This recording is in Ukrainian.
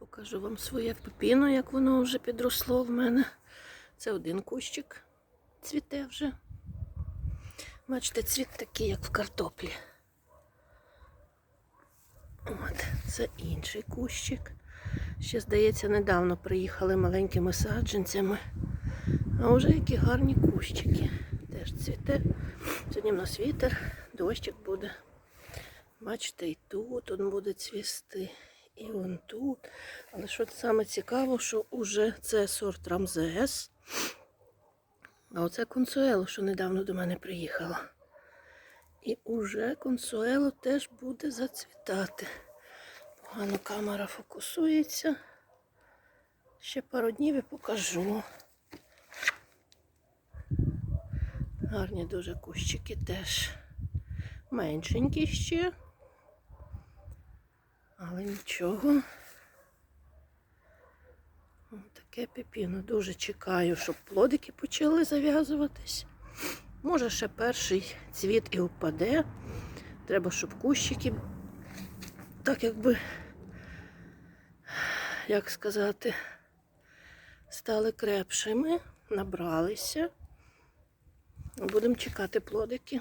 Покажу вам своє пепіно, як воно вже підросло в мене. Це один кущик цвіте вже. Бачите, цвіт такий, як в картоплі. От, це інший кущик. Ще, здається, недавно приїхали маленькими саджанцями. А вже які гарні кущики. Теж цвіте. Сьогодні в нас вітер, дощик буде. Бачите, і тут він буде цвісти, і вон тут. Але що саме цікаво, що уже це сорт Рамзес. А оце консуело, що недавно до мене приїхало. І уже консуело теж буде зацвітати. Погано камера фокусується. Ще пару днів і покажу. Гарні дуже кущики теж. Меншенькі ще. Але нічого. Ось Таке пепіно. Дуже чекаю, щоб плодики почали зав'язуватись. Може, ще перший цвіт і впаде. Треба, щоб кущики так якби, як сказати, стали крепшими, набралися. Будемо чекати плодики.